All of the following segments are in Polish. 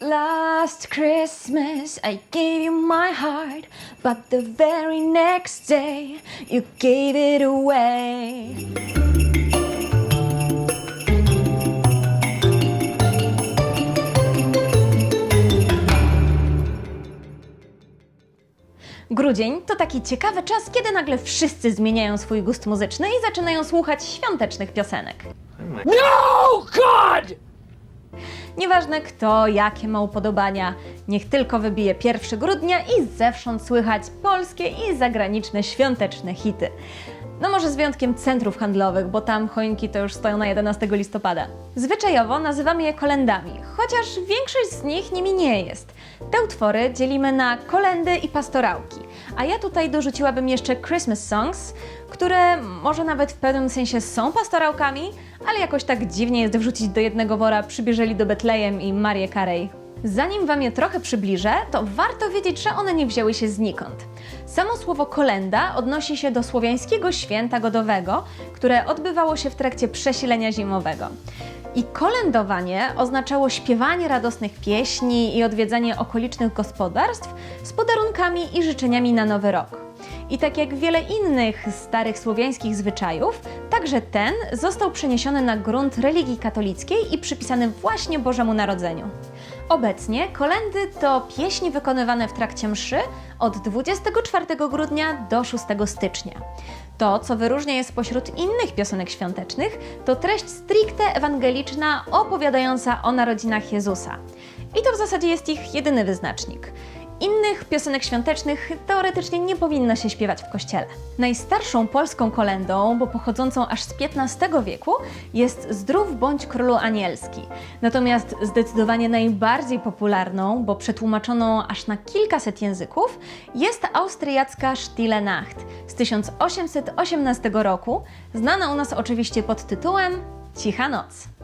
Last Christmas I gave you my heart, but the very next day you gave it away. Grudzień to taki ciekawy czas, kiedy nagle wszyscy zmieniają swój gust muzyczny i zaczynają słuchać świątecznych piosenek. No, God! Nieważne kto, jakie ma upodobania, niech tylko wybije 1 grudnia i zewsząd słychać polskie i zagraniczne świąteczne hity. No może z wyjątkiem centrów handlowych, bo tam choinki to już stoją na 11 listopada. Zwyczajowo nazywamy je kolendami, chociaż większość z nich nimi nie jest. Te utwory dzielimy na kolendy i pastorałki, a ja tutaj dorzuciłabym jeszcze Christmas songs, które może nawet w pewnym sensie są pastorałkami, ale jakoś tak dziwnie jest wrzucić do jednego wora Przybierzeli do Betlejem i Marię Carey. Zanim Wam je trochę przybliżę, to warto wiedzieć, że one nie wzięły się znikąd. Samo słowo kolenda odnosi się do słowiańskiego święta godowego, które odbywało się w trakcie przesilenia zimowego. I kolędowanie oznaczało śpiewanie radosnych pieśni i odwiedzanie okolicznych gospodarstw z podarunkami i życzeniami na nowy rok. I tak jak wiele innych starych słowiańskich zwyczajów, także ten został przeniesiony na grunt religii katolickiej i przypisany właśnie Bożemu Narodzeniu. Obecnie kolendy to pieśni wykonywane w trakcie mszy od 24 grudnia do 6 stycznia. To, co wyróżnia je spośród innych piosenek świątecznych, to treść stricte ewangeliczna opowiadająca o narodzinach Jezusa. I to w zasadzie jest ich jedyny wyznacznik. Innych piosenek świątecznych teoretycznie nie powinno się śpiewać w kościele. Najstarszą polską kolendą, bo pochodzącą aż z XV wieku, jest Zdrów bądź królu anielski. Natomiast zdecydowanie najbardziej popularną, bo przetłumaczoną aż na kilkaset języków, jest austriacka Stille Nacht z 1818 roku, znana u nas oczywiście pod tytułem Cicha noc.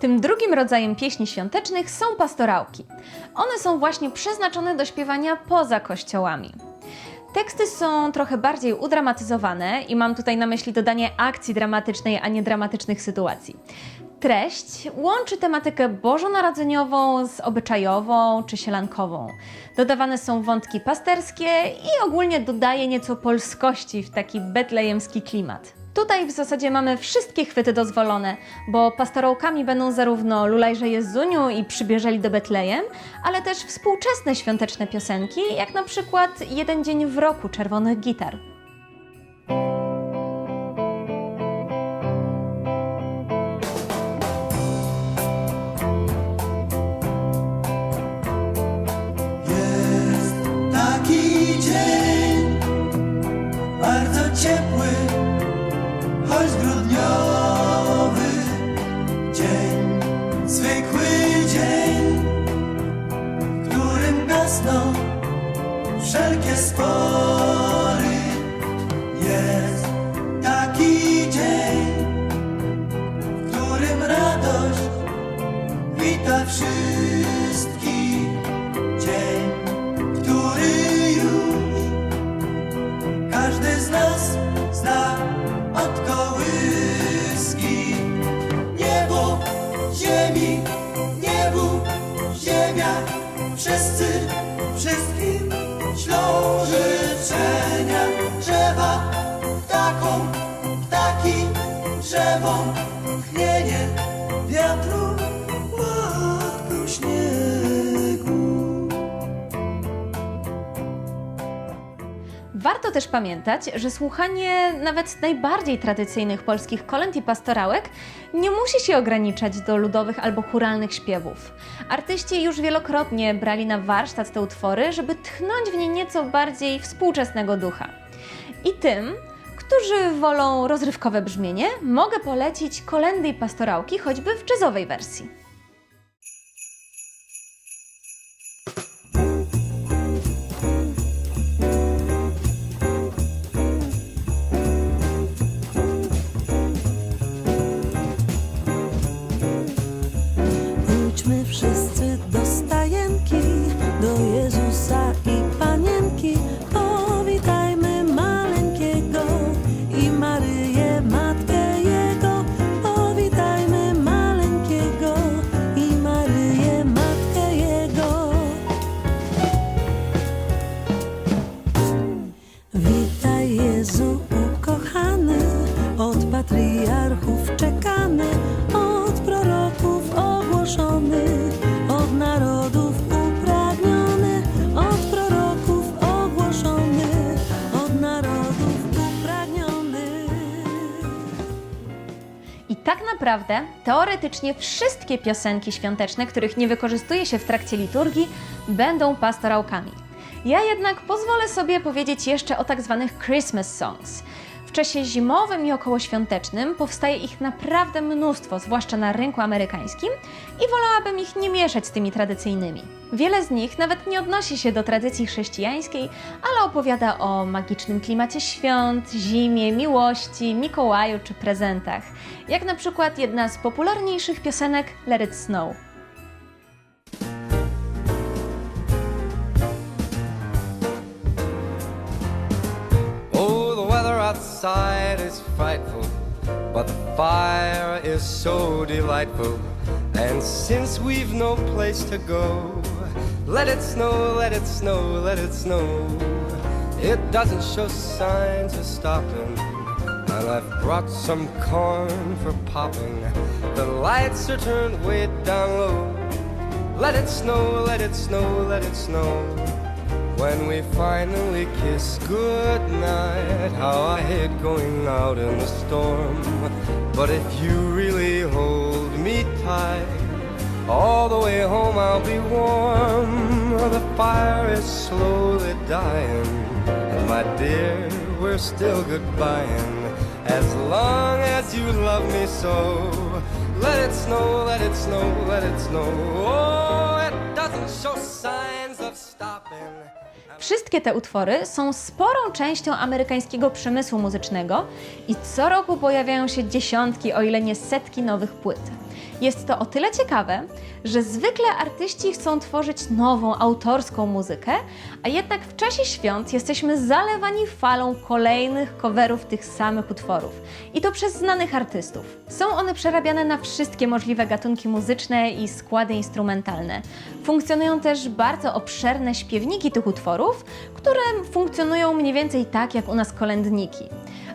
Tym drugim rodzajem pieśni świątecznych są pastorałki. One są właśnie przeznaczone do śpiewania poza kościołami. Teksty są trochę bardziej udramatyzowane i mam tutaj na myśli dodanie akcji dramatycznej, a nie dramatycznych sytuacji. Treść łączy tematykę bożonarodzeniową z obyczajową czy sielankową. Dodawane są wątki pasterskie i ogólnie dodaje nieco polskości w taki betlejemski klimat. Tutaj w zasadzie mamy wszystkie chwyty dozwolone, bo pastorałkami będą zarówno Lulajże Jezuniu i Przybierzeli do Betlejem, ale też współczesne świąteczne piosenki, jak na przykład Jeden dzień w roku czerwonych gitar. Wszelkie spory. Jest taki dzień, w którym radość wita wszystkich. Drzewo, chmienie wiatru, łatku śniegu. Warto też pamiętać, że słuchanie nawet najbardziej tradycyjnych polskich kolęd i pastorałek nie musi się ograniczać do ludowych albo churalnych śpiewów. Artyści już wielokrotnie brali na warsztat te utwory, żeby tchnąć w nie nieco bardziej współczesnego ducha. I tym, którzy wolą rozrywkowe brzmienie, mogę polecić kolendy i pastorałki choćby w jazzowej wersji. Jezu ukochany, od patriarchów czekany, od proroków ogłoszony, od narodów upragniony, od proroków ogłoszony, od narodów upragniony. I tak naprawdę, teoretycznie wszystkie piosenki świąteczne, których nie wykorzystuje się w trakcie liturgii, będą pastorałkami. Ja jednak pozwolę sobie powiedzieć jeszcze o tak zwanych Christmas songs. W czasie zimowym i okołoświątecznym powstaje ich naprawdę mnóstwo, zwłaszcza na rynku amerykańskim, i wolałabym ich nie mieszać z tymi tradycyjnymi. Wiele z nich nawet nie odnosi się do tradycji chrześcijańskiej, ale opowiada o magicznym klimacie świąt, zimie, miłości, Mikołaju czy prezentach. Jak na przykład jedna z popularniejszych piosenek Let It Snow. Outside is frightful, but the fire is so delightful. And since we've no place to go, let it snow, let it snow, let it snow. It doesn't show signs of stopping. And I've brought some corn for popping. The lights are turned way down low. Let it snow, let it snow, let it snow. When we finally kiss goodnight, how I hate going out in the storm. But if you really hold me tight, all the way home I'll be warm. Oh, the fire is slowly dying, and my dear, we're still goodbying. As long as you love me so, let it snow, let it snow, let it snow. Oh, it doesn't show signs. Wszystkie te utwory są sporą częścią amerykańskiego przemysłu muzycznego i co roku pojawiają się dziesiątki, o ile nie setki nowych płyt. Jest to o tyle ciekawe, że zwykle artyści chcą tworzyć nową, autorską muzykę, a jednak w czasie świąt jesteśmy zalewani falą kolejnych coverów tych samych utworów. I to przez znanych artystów. Są one przerabiane na wszystkie możliwe gatunki muzyczne i składy instrumentalne. Funkcjonują też bardzo obszerne śpiewniki tych utworów, które funkcjonują mniej więcej tak jak u nas kolędniki.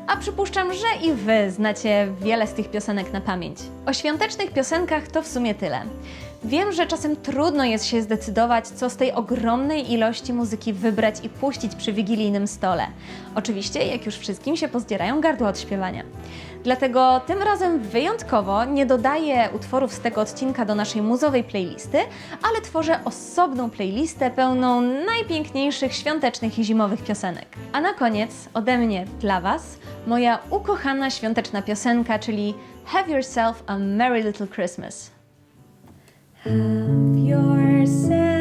A przypuszczam, że i Wy znacie wiele z tych piosenek na pamięć. O świątecznych piosenkach to w sumie tyle. Wiem, że czasem trudno jest się zdecydować, co z tej ogromnej ilości muzyki wybrać i puścić przy wigilijnym stole. Oczywiście, jak już wszystkim się pozdzierają gardła od śpiewania. Dlatego tym razem wyjątkowo nie dodaję utworów z tego odcinka do naszej muzowej playlisty, ale tworzę osobną playlistę pełną najpiękniejszych świątecznych i zimowych piosenek. A na koniec ode mnie dla Was moja ukochana świąteczna piosenka, czyli Have Yourself a Merry Little Christmas. Have yourself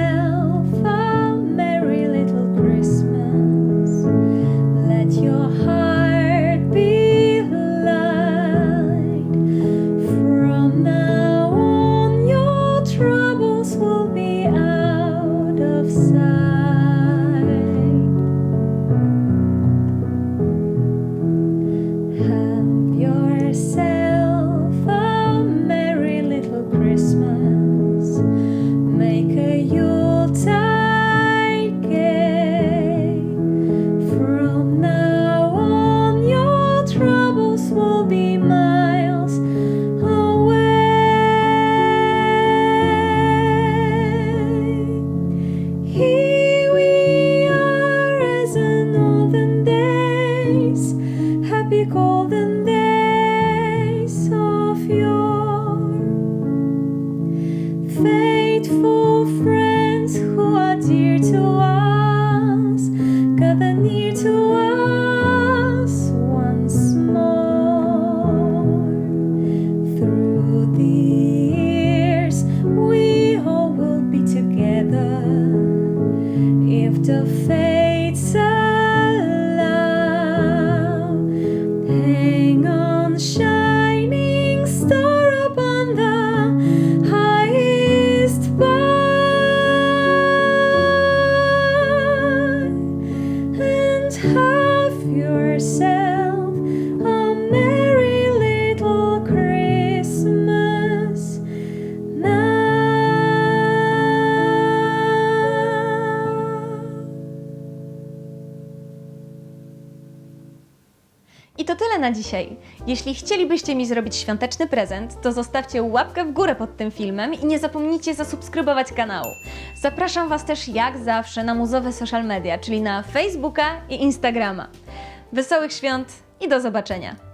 if the dzisiaj. Jeśli chcielibyście mi zrobić świąteczny prezent, to zostawcie łapkę w górę pod tym filmem i nie zapomnijcie zasubskrybować kanału. Zapraszam Was też jak zawsze na muzowe social media, czyli na Facebooka i Instagrama. Wesołych świąt i do zobaczenia!